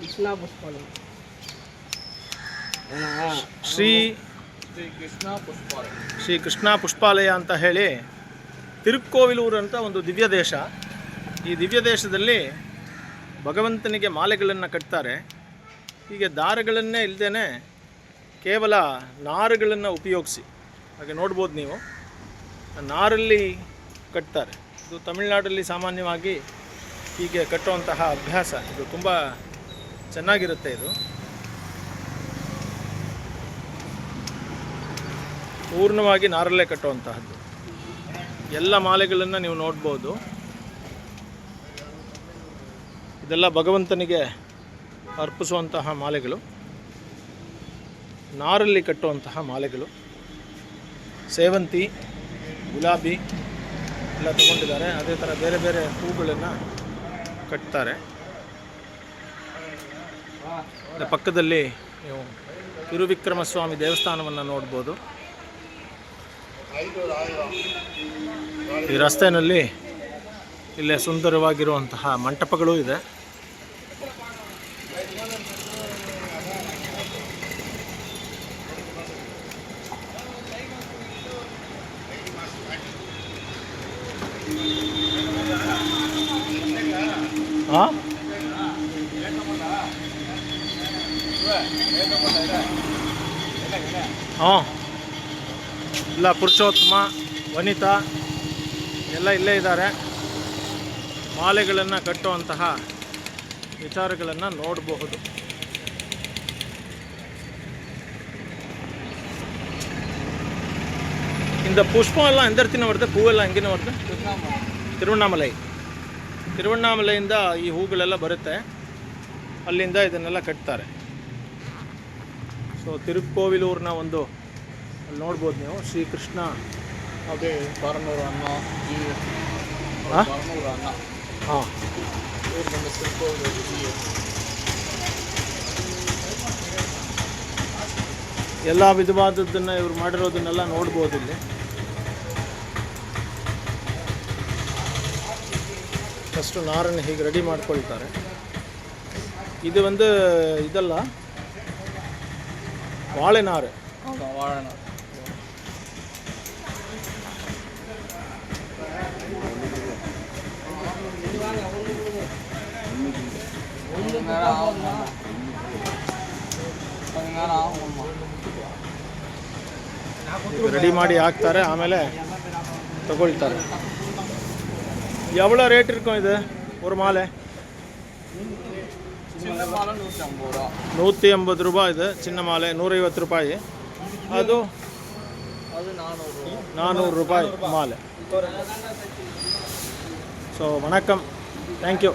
ಕೃಷ್ಣ ಶ್ರೀ ಶ್ರೀ ಕೃಷ್ಣ ಪುಷ್ಪಾಲಯ ಶ್ರೀ ಕೃಷ್ಣ ಪುಷ್ಪಾಲಯ ಅಂತ ಹೇಳಿ ತಿರುಕ್ಕೋವಿಲೂರು ಅಂತ ಒಂದು ದಿವ್ಯ ದೇಶ. ಈ ದಿವ್ಯ ದೇಶದಲ್ಲಿ ಭಗವಂತನಿಗೆ ಮಾಲೆಗಳನ್ನು ಕಟ್ತಾರೆ. ಹೀಗೆ ದಾರಗಳನ್ನೇ ಇಲ್ಲದೇ ಕೇವಲ ನಾರುಗಳನ್ನು ಉಪಯೋಗಿಸಿ. ಹಾಗೆ ನೋಡ್ಬೋದು ನೀವು. ನಾರಲ್ಲಿ ಕಟ್ತಾರೆ. ಇದು ತಮಿಳುನಾಡಲ್ಲಿ ಸಾಮಾನ್ಯವಾಗಿ ಹೀಗೆ ಕಟ್ಟುವಂತಹ ಅಭ್ಯಾಸ. ಇದು ತುಂಬ ಚೆನ್ನಾಗಿರುತ್ತೆ ಇದು. ಪೂರ್ಣವಾಗಿ ನಾರಲ್ಲೇ ಕಟ್ಟುವಂತಹದ್ದು. ಎಲ್ಲ ಮಾಲೆಗಳನ್ನು ನೀವು ನೋಡ್ಬೋದು. ಇದೆಲ್ಲ ಭಗವಂತನಿಗೆ ಅರ್ಪಿಸುವಂತಹ ಮಾಲೆಗಳು. ನಾರಲ್ಲಿ ಕಟ್ಟುವಂತಹ ಮಾಲೆಗಳು. ಸೇವಂತಿ, ಗುಲಾಬಿ ಎಲ್ಲ ತಗೊಂಡಿದ್ದಾರೆ. ಅದೇ ಥರ ಬೇರೆ ಬೇರೆ ಹೂಗಳನ್ನು ಕಟ್ತಾರೆ. ಪಕ್ಕದಲ್ಲಿ ನೀವು ತಿರುವಿಕ್ರಮ ಸ್ವಾಮಿ ದೇವಸ್ಥಾನವನ್ನು ನೋಡ್ಬೋದು. ಈ ರಸ್ತೆಯಲ್ಲಿ ಇಲ್ಲೇ ಸುಂದರವಾಗಿರುವಂತಹ ಮಂಟಪಗಳು ಇದೆ. ಹಾಂ ಹ್ಞೂ. ಇಲ್ಲ, ಪುರುಷೋತ್ತಮ, ವನಿತಾ, ಎಲ್ಲ ಇಲ್ಲೇ ಇದ್ದಾರೆ. ಮಾಲೆಗಳನ್ನು ಕಟ್ಟುವಂತಹ ವಿಚಾರಗಳನ್ನು ನೋಡಬಹುದು. ಇಂದ ಪುಷ್ಪ ಎಲ್ಲ இடத்துல ಬರ್ತದೆ ಹೂವೆಲ್ಲ ಹಂಗಿನ ಬರ್ತದೆ ತಿರುವಣ್ಣಾಮಲೈ. ತಿರುವಣ್ಣಾಮಲೆಯಿಂದ ಈ ಹೂಗಳೆಲ್ಲ ಬರುತ್ತೆ. ಅಲ್ಲಿಂದ ಇದನ್ನೆಲ್ಲ ಕಟ್ತಾರೆ. ಸೊ ತಿರುಕೋವಿಲೂರಿನ ಒಂದು ಅಲ್ಲಿ ನೋಡ್ಬೋದು ನೀವು. ಶ್ರೀಕೃಷ್ಣ ಅದೇ ಬಾರನೂರು ಅನ್ನ ಈ ಹಾಂ ಬಾರನೂರು ಅನ್ನ ಹಾಂ ಎಲ್ಲ ವಿಧವಾದದ್ದನ್ನು ಇವ್ರು ಮಾಡಿರೋದನ್ನೆಲ್ಲ ನೋಡ್ಬೋದು ಇಲ್ಲಿ. ಫಸ್ಟು ನಾರನ್ನು ಹೀಗೆ ರೆಡಿ ಮಾಡ್ಕೊಳ್ತಾರೆ. ಇದು ಒಂದು ಇದಲ್ಲ ವಾಳೆನಾರು ಹೌದಾ ಮಾಡೋಣ ರೆಡಿ ಮಾಡಿ ಹಾಕ್ತಾರೆ ಆಮೇಲೆ ತಗೊಳ್ತಾರೆ எவ்வளோ ரேட் இருக்கும் இது ஒரு மாலை சின்ன மாலை நூற்றி ஐம்பது ரூபா நூற்றி ஐம்பது ரூபா இது சின்ன மாலை நூற்றி ரூபாய் ಅದು ಅದು ನಾನೂರು ರೂಪಾಯಿ ಮಾಲೆ ಸೊ ವಣಕಂ ಥ್ಯಾಂಕ್ ಯು